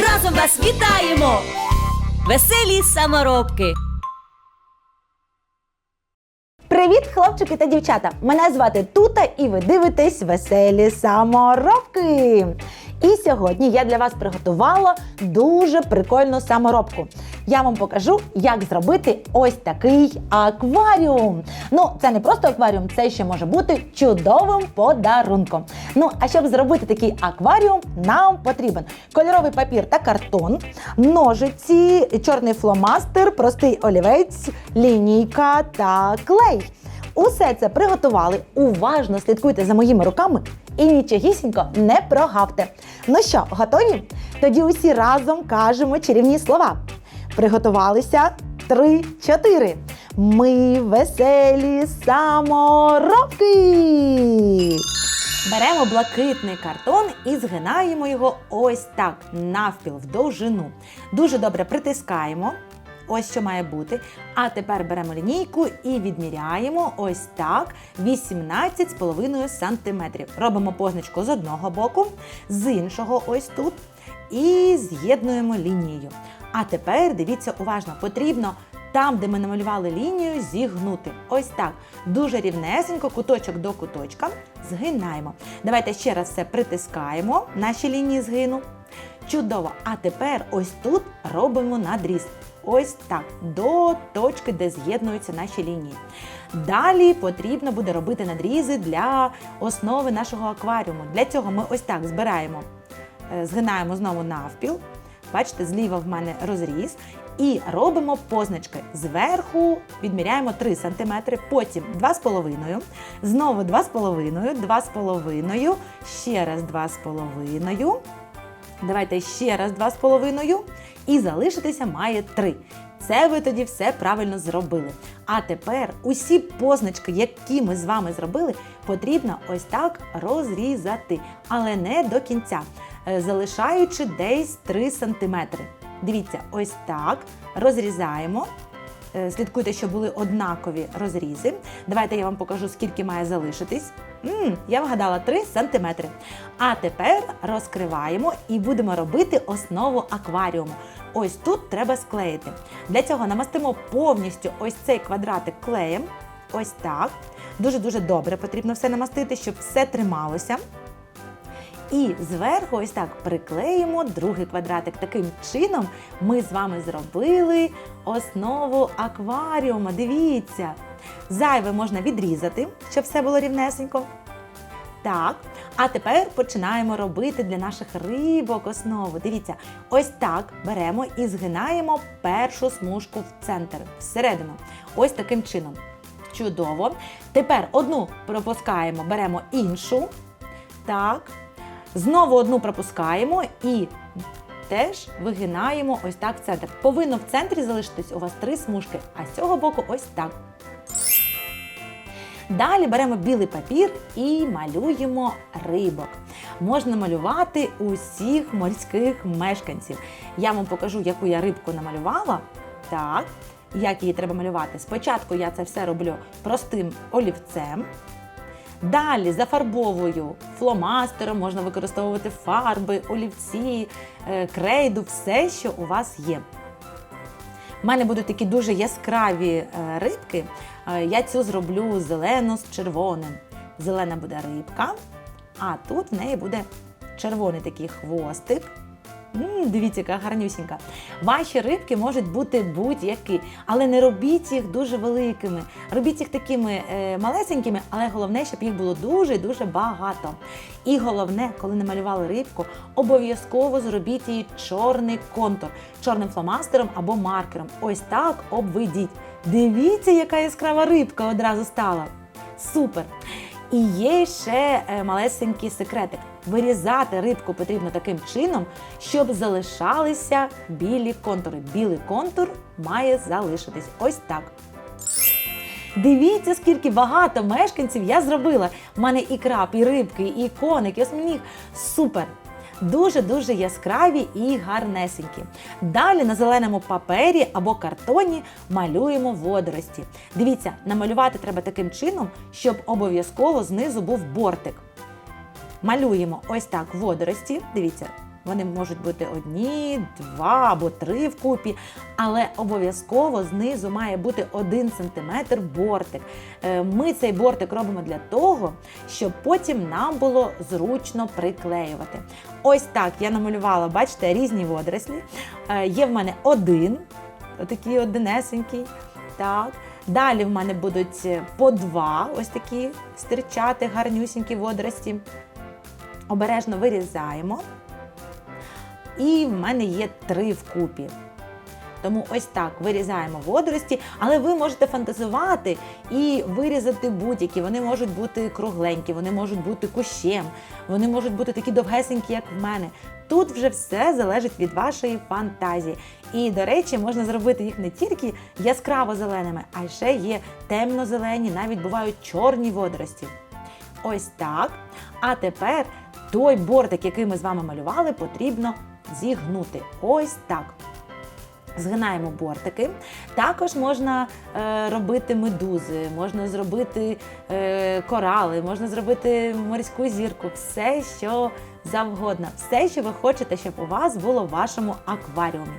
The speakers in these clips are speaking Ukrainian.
разом вас вітаємо, веселі саморобки. Привіт, хлопчики та дівчата! Мене звати Тута, і ви дивитесь веселі саморобки. І сьогодні я для вас приготувала дуже прикольну саморобку. Я вам покажу, як зробити ось такий акваріум. Ну, це не просто акваріум, це ще може бути чудовим подарунком. Ну, а щоб зробити такий акваріум, нам потрібен кольоровий папір та картон, ножиці, чорний фломастер, простий олівець, лінійка та клей. Усе це приготували. Уважно слідкуйте за моїми руками і нічогісінько не прогавте. Ну що, готові? Тоді усі разом кажемо чарівні слова. Приготувалися три, чотири. Ми веселі саморобки. Беремо блакитний картон і згинаємо його ось так, навпіл, в довжину. Дуже добре притискаємо. Ось що має бути. А тепер беремо лінійку і відміряємо ось так 18,5 см. Робимо позначку з одного боку, з іншого ось тут. І з'єднуємо лінією. А тепер дивіться уважно, потрібно там, де ми намалювали лінію, зігнути. Ось так. Дуже рівнесенько, куточок до куточка. Згинаємо. Давайте ще раз все притискаємо, наші лінії згину. Чудово! А тепер ось тут робимо надріз. Ось так, до точки, де з'єднуються наші лінії. Далі потрібно буде робити надрізи для основи нашого акваріуму. Для цього ми ось так збираємо, е, згинаємо знову навпіл. Бачите, зліва в мене розріз. І робимо позначки. Зверху відміряємо 3 см, потім 2,5, знову 2,5, 2,5, ще раз 2,5. Давайте ще раз 2,5 і залишитися має 3. Це ви тоді все правильно зробили. А тепер усі позначки, які ми з вами зробили, потрібно ось так розрізати, але не до кінця, залишаючи десь 3 см. Дивіться, ось так розрізаємо. Е, Слідкуйте, щоб були однакові розрізи. Давайте я вам покажу, скільки має залишитись. м я вгадала 3 см. А тепер розкриваємо і будемо робити основу акваріуму. Ось тут треба склеїти. Для цього намастимо повністю ось цей квадратик клеєм. Ось так. Дуже-дуже добре потрібно все намастити, щоб все трималося. І зверху ось так приклеїмо другий квадратик. Таким чином ми з вами зробили основу акваріума. Дивіться. Зайве можна відрізати, щоб все було рівнесенько. Так, а тепер починаємо робити для наших рибок основу. Дивіться, ось так беремо і згинаємо першу смужку в центр, всередину. Ось таким чином. Чудово. Тепер одну пропускаємо, беремо іншу. Так. Знову одну пропускаємо і теж вигинаємо ось так в центр. Повинно в центрі залишитись у вас три смужки, а з цього боку ось так. Далі беремо білий папір і малюємо рибок. Можна малювати усіх морських мешканців. Я вам покажу, яку я рибку намалювала. Так, як її треба малювати. Спочатку я це все роблю простим олівцем. Далі зафарбовую фломастером, можна використовувати фарби, олівці, е, крейду, все, що у вас є. У мене будуть такі дуже яскраві е, рибки. Е, Я цю зроблю зелену з червоним. Зелена буде рибка, а тут в неї буде червоний такий хвостик. М, дивіться, яка гарнюсінька. Ваші рибки можуть бути будь-які, але не робіть їх дуже великими. Робіть їх такими е, малесенькими, але головне, щоб їх було дуже дуже багато. І головне, коли намалювали рибку, обов'язково зробіть її чорний контур, чорним фломастером або маркером. Ось так обведіть. Дивіться, яка яскрава рибка одразу стала. Супер! І є ще е, малесенький секретик. Вирізати рибку потрібно таким чином, щоб залишалися білі контури. Білий контур має залишитись. Ось так. Дивіться, скільки багато мешканців я зробила. У мене і краб, і рибки, і коник, і осьмініг. Супер! Дуже-дуже яскраві і гарнесенькі. Далі на зеленому папері або картоні малюємо водорості. Дивіться, намалювати треба таким чином, щоб обов'язково знизу був бортик. Малюємо ось так водорості. Дивіться, вони можуть бути одні, два або три вкупі, але обов'язково знизу має бути один сантиметр бортик. Е, Ми цей бортик робимо для того, щоб потім нам було зручно приклеювати. Ось так я намалювала, бачите, різні водорослі. Е, Є в мене один, отакий одинесенький. Так. Далі в мене будуть е, по два ось такі стирчати гарнюсінькі водорості обережно вирізаємо. І в мене є три вкупі. Тому ось так вирізаємо водорості, але ви можете фантазувати і вирізати будь-які. Вони можуть бути кругленькі, вони можуть бути кущем, вони можуть бути такі довгесенькі, як в мене. Тут вже все залежить від вашої фантазії. І, до речі, можна зробити їх не тільки яскраво зеленими, а ще є темно-зелені, навіть бувають чорні водорості. Ось так. А тепер той бортик, який ми з вами малювали, потрібно зігнути. Ось так. Згинаємо бортики. Також можна е, робити медузи, можна зробити е, корали, можна зробити морську зірку, все, що завгодно, все, що ви хочете, щоб у вас було в вашому акваріумі.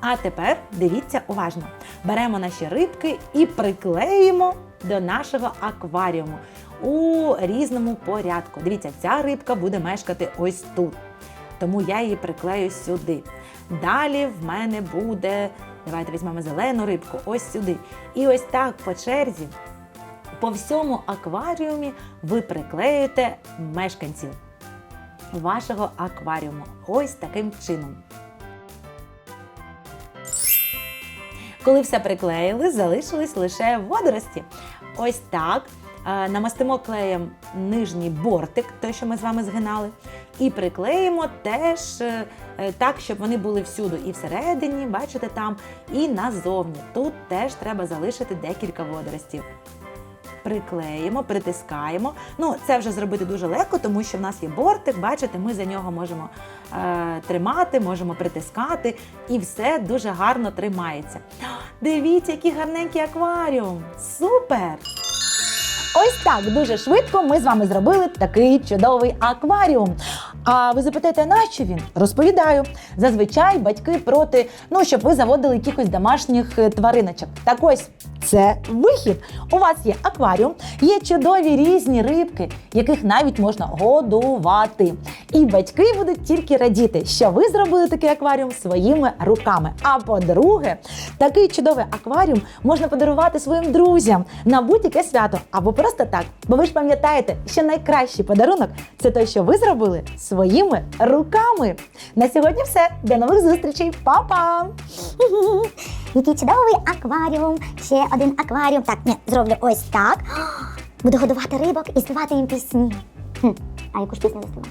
А тепер дивіться уважно. Беремо наші рибки і приклеїмо до нашого акваріуму у різному порядку. Дивіться, ця рибка буде мешкати ось тут. Тому я її приклею сюди. Далі в мене буде, давайте візьмемо зелену рибку, ось сюди. І ось так по черзі, по всьому акваріумі ви приклеїте мешканців вашого акваріуму. Ось таким чином. Коли все приклеїли, залишились лише водорості. Ось так. Е, Намастимо клеєм нижній бортик, той, що ми з вами згинали, і приклеїмо теж е, е, так, щоб вони були всюди. І всередині, бачите, там, і назовні. Тут теж треба залишити декілька водоростів. Приклеїмо, притискаємо. Ну, це вже зробити дуже легко, тому що в нас є бортик, бачите, ми за нього можемо е, тримати, можемо притискати, і все дуже гарно тримається. Дивіться, який гарненький акваріум! Супер! Ось так дуже швидко ми з вами зробили такий чудовий акваріум. А ви запитаєте, нащо він? Розповідаю. Зазвичай батьки проти, ну щоб ви заводили якихось домашніх е, твариночок. Так ось це вихід. У вас є акваріум, є чудові різні рибки, яких навіть можна годувати. І батьки будуть тільки радіти, що ви зробили такий акваріум своїми руками. А по-друге, такий чудовий акваріум можна подарувати своїм друзям на будь-яке свято або просто так. Бо ви ж пам'ятаєте, що найкращий подарунок це той, що ви зробили своїми руками. На сьогодні все. До нових зустрічей, Па-па! Який чудовий акваріум. Ще один акваріум. Так, ні, зроблю ось так. Буду годувати рибок і співати їм пісні. Хм, а яку ж пісню заспівати?